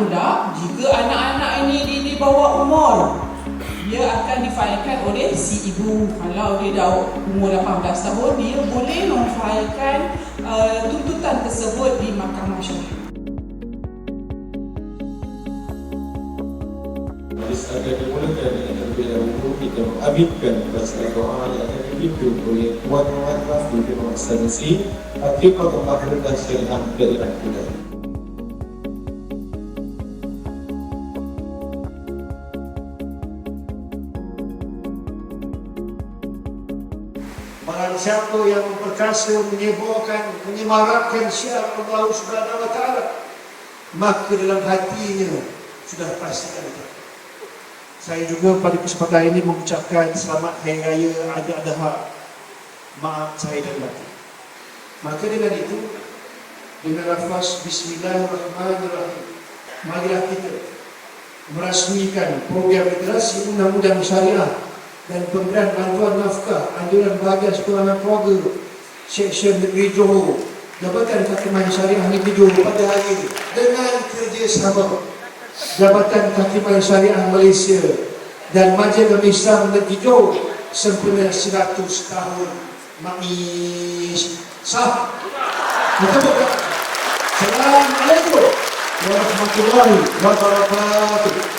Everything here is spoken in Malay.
pula jika anak-anak ini di, di bawah umur dia akan difailkan oleh si ibu kalau dia dah umur 18 tahun dia boleh memfailkan uh, tuntutan tersebut di mahkamah syariah agar dimulakan dengan terlebih dahulu kita mengaminkan baca doa yang akan dipimpin oleh Tuan Muhammad Rafi bin Muhammad Sanusi Hafizullah Ahludah Syariah Daerah Kuala. Barang siapa yang memperkasa, menyebabkan, menyemarakkan syiar Allah Subhanahu Wa Taala, maka dalam hatinya sudah pasti ada. Saya juga pada kesempatan ini mengucapkan selamat Hari Raya Adha Adha Maaf saya dan batin. Maka dengan itu, dengan lafaz Bismillahirrahmanirrahim, marilah kita merasmikan program literasi undang-undang syariah dan pemberian bantuan nafkah anjuran bahagian sekolah keluarga Seksyen Negeri Johor. Jabatan Kakiman Syariah Negeri Johor pada hari ini dengan kerjasama Jabatan Kakiman Syariah Malaysia dan Majlis Islam Negeri Johor sempena 100 tahun. Maiz sah? Buka Assalamualaikum. Warahmatullahi wabarakatuh